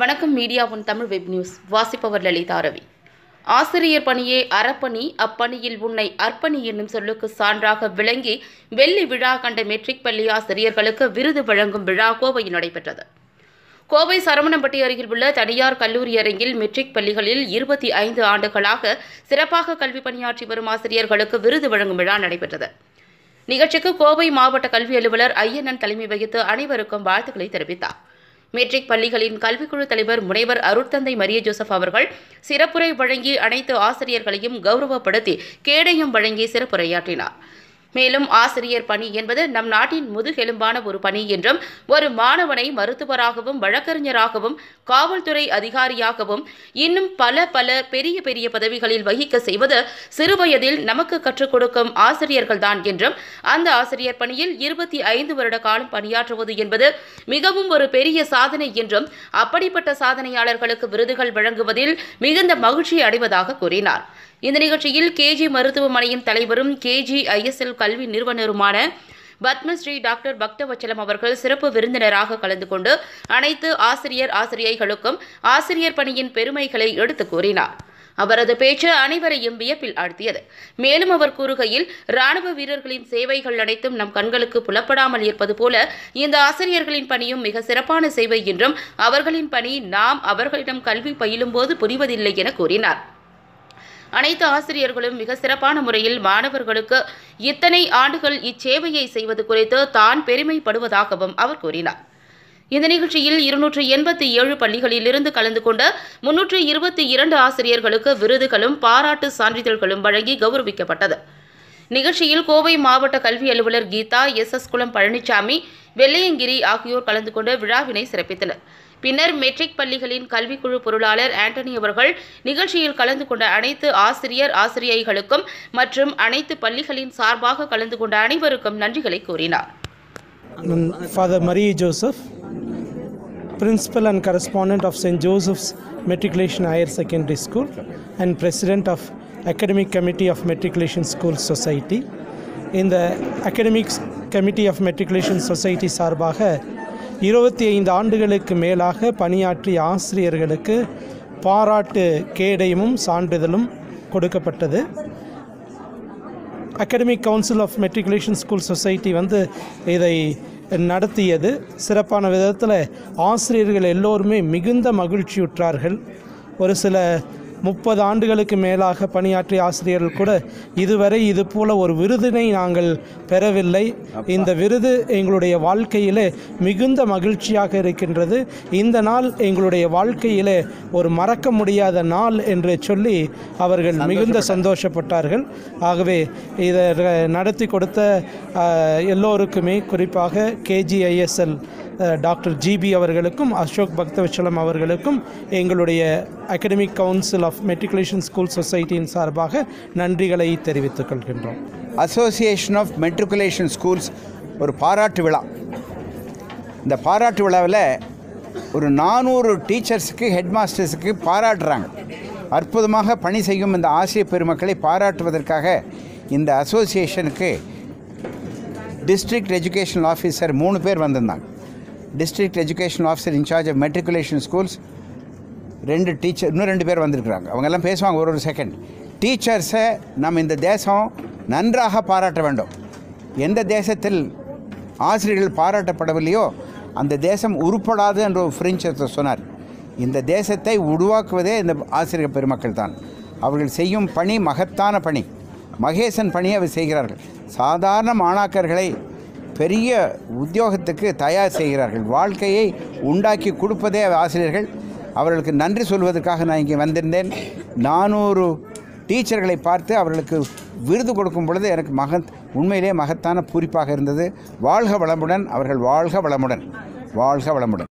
வணக்கம் media one Tamil web news. வாசிப்பவர் லலிதா ரவி. ஆசிரியர் பணியே அறப்பணி அப்பணியில் உன்னை அர்ப்பணி என்னும் சொல்லுக்கு சான்றாக விளங்கி வெள்ளி விழா கண்ட மெட்ரிக் பள்ளி ஆசிரியர்களுக்கு விருது வழங்கும் விழா கோவையில் நடைபெற்றது. கோவை சரவணம்பட்டி அருகில் உள்ள தனியார் கல்லூரி அரங்கில் மெட்ரிக் பள்ளிகளில் இருபத்தி ஐந்து ஆண்டுகளாக சிறப்பாக கல்வி பணியாற்றி வரும் ஆசிரியர்களுக்கு விருது வழங்கும் விழா நடைபெற்றது. நிகழ்ச்சிக்கு கோவை மாவட்ட கல்வி அலுவலர் ஐயனன் தலைமை வகித்து அனைவருக்கும் வாழ்த்துக்களை தெரிவித்தார். மெட்ரிக் பள்ளிகளின் கல்விக்குழு தலைவர் முனைவர் அருட்தந்தை மரிய ஜோசப் அவர்கள் சிறப்புரை வழங்கி அனைத்து ஆசிரியர்களையும் கௌரவப்படுத்தி கேடயம் வழங்கி சிறப்புரையாற்றினார். மேலும் ஆசிரியர் பணி என்பது நம் நாட்டின் முதுகெலும்பான ஒரு பணி என்றும் ஒரு மாணவனை மருத்துவராகவும் வழக்கறிஞராகவும் காவல்துறை அதிகாரியாகவும் இன்னும் பல பல பெரிய பெரிய பதவிகளில் வகிக்க செய்வது சிறுவயதில் நமக்கு கற்றுக் கொடுக்கும் ஆசிரியர்கள்தான் என்றும் அந்த ஆசிரியர் பணியில் இருபத்தி ஐந்து வருட காலம் பணியாற்றுவது என்பது மிகவும் ஒரு பெரிய சாதனை என்றும் அப்படிப்பட்ட சாதனையாளர்களுக்கு விருதுகள் வழங்குவதில் மிகுந்த மகிழ்ச்சி அடைவதாக கூறினார். இந்த நிகழ்ச்சியில் கேஜி மருத்துவமனையின் தலைவரும் கேஜி ஐஎஸ்எல் கல்வி நிறுவனருமான பத்மஸ்ரீ டாக்டர் பக்தவச்சலம் அவர்கள் சிறப்பு விருந்தினராக கலந்து கொண்டு அனைத்து ஆசிரியர் ஆசிரியைகளுக்கும் ஆசிரியர் பணியின் பெருமைகளை எடுத்து கூறினார். அவரது பேச்சு அனைவரையும் வியப்பில் ஆழ்த்தியது. மேலும் அவர் கூறுகையில் ராணுவ வீரர்களின் சேவைகள் அனைத்தும் நம் கண்களுக்கு புலப்படாமல் இருப்பது போல இந்த ஆசிரியர்களின் பணியும் மிக சிறப்பான சேவை என்றும் அவர்களின் பணி நாம் அவர்களிடம் கல்வி பயிலும் போது புரிவதில்லை என கூறினார். அனைத்து ஆசிரியர்களும் மிக சிறப்பான முறையில் மாணவர்களுக்கு இத்தனை ஆண்டுகள் இச்சேவையை செய்வது குறித்து தான் பெருமைப்படுவதாகவும் அவர் கூறினார். இந்த நிகழ்ச்சியில் இருநூற்று எண்பத்தி ஏழு பள்ளிகளிலிருந்து கலந்து கொண்ட முன்னூற்று இருபத்தி இரண்டு ஆசிரியர்களுக்கு விருதுகளும் பாராட்டு சான்றிதழ்களும் வழங்கி கௌரவிக்கப்பட்டது. நிகழ்ச்சியில் கோவை மாவட்ட கல்வி அலுவலர் கீதா எஸ் எஸ் குளம் பழனிசாமி வெள்ளையங்கிரி ஆகியோர் கலந்து கொண்டு விழாவினை சிறப்பித்தனர். பின்னர் மெட்ரிக் பள்ளிகளின் கல்விக்குழு பொருளாளர் ஆண்டனி அவர்கள் நிகழ்ச்சியில் கலந்து கொண்ட அனைத்து ஆசிரியர் ஆசிரியைகளுக்கும் மற்றும் அனைத்து பள்ளிகளின் சார்பாக கலந்து கொண்ட அனைவருக்கும் நன்றிகளை கூறினார் Father Marie Joseph, Principal and Correspondent of St. Joseph's Matriculation Higher Secondary School and President of Academic Committee of Matriculation School Society. இந்த academics committee of matriculation society சார்பாக இருபத்தி ஐந்து ஆண்டுகளுக்கு மேலாக பணியாற்றிய ஆசிரியர்களுக்கு பாராட்டு கேடயமும் சான்றிதழும் கொடுக்கப்பட்டது. Academic council of matriculation school society வந்து இதை நடத்தியது. சிறப்பான விதத்தில் ஆசிரியர்கள் எல்லோருமே மிகுந்த மகிழ்ச்சியுற்றார்கள். ஒரு சில முப்பது ஆண்டுகளுக்கு மேலாக பணியாற்றிய ஆசிரியர்கள் கூட இதுவரை இது போல ஒரு விருதினை நாங்கள் பெறவில்லை. இந்த விருது எங்களுடைய வாழ்க்கையிலே மிகுந்த மகிழ்ச்சியாக இருக்கின்றது. இந்த நாள் எங்களுடைய வாழ்க்கையிலே ஒரு மறக்க முடியாத நாள் என்று சொல்லி அவர்கள் மிகுந்த சந்தோஷப்பட்டார்கள். ஆகவே இதை நடத்தி கொடுத்த எல்லோருக்குமே குறிப்பாக கேஜிஐஎஸ்எல் டாக்டர் ஜிபி அவர்களுக்கும் அசோக் பக்தவச்சலம் அவர்களுக்கும் எங்களுடைய academic council of matriculation school சொசைட்டியின் சார்பாக நன்றிகளை தெரிவித்துக் கொள்கின்றோம். அசோசியேஷன் ஆஃப் மெட்ரிகுலேஷன் ஸ்கூல்ஸ் ஒரு பாராட்டு விழா. இந்த பாராட்டு விழாவில் ஒரு நானூறு டீச்சர்ஸுக்கு ஹெட் மாஸ்டர்ஸுக்கு பாராட்டுறாங்க. அற்புதமாக பணி செய்யும் இந்த ஆசிய பெருமக்களை பாராட்டுவதற்காக இந்த அசோசியேஷனுக்கு டிஸ்ட்ரிக்ட் எஜுகேஷனல் ஆஃபீஸர் மூணு பேர் வந்திருந்தாங்க. District education officer in-charge of matriculation schools ரெண்டு டீச்சர் இன்னும் ரெண்டு பேர் வந்திருக்கிறாங்க. அவங்க எல்லாம் பேசுவாங்க ஒரு ஒரு செகண்ட் டீச்சர்ஸை நம்ம இந்த தேசம் நன்றாக பாராட்ட வேண்டும். எந்த தேசத்தில் ஆசிரியர்கள் பாராட்டப்படவில்லையோ அந்த தேசம் உருப்படாது என்று ஒரு ஃப்ரெஞ்சர் சொன்னார். இந்த தேசத்தை உருவாக்குவதே இந்த ஆசிரியர் பெருமக்கள் தான். அவர்கள் செய்யும் பணி மகத்தான பணி. மகேசன் பணியை அவர் செய்கிறார்கள். சாதாரண மாணாக்கர்களை பெரிய உத்தியோகத்துக்கு தயார் செய்கிறார்கள். வாழ்க்கையை உண்டாக்கி கொடுப்பதே ஆசிரியர்கள். அவர்களுக்கு நன்றி சொல்வதற்காக நான் இங்கே வந்திருந்தேன். நானூறு டீச்சர்களை பார்த்து அவர்களுக்கு விருது கொடுக்கும் பொழுது எனக்கு மகத் உண்மையிலே மகத்தான பூரிப்பாக இருந்தது. வாழ்க வளமுடன் அவர்கள் வாழ்க வளமுடன். வாழ்க வளமுடன்.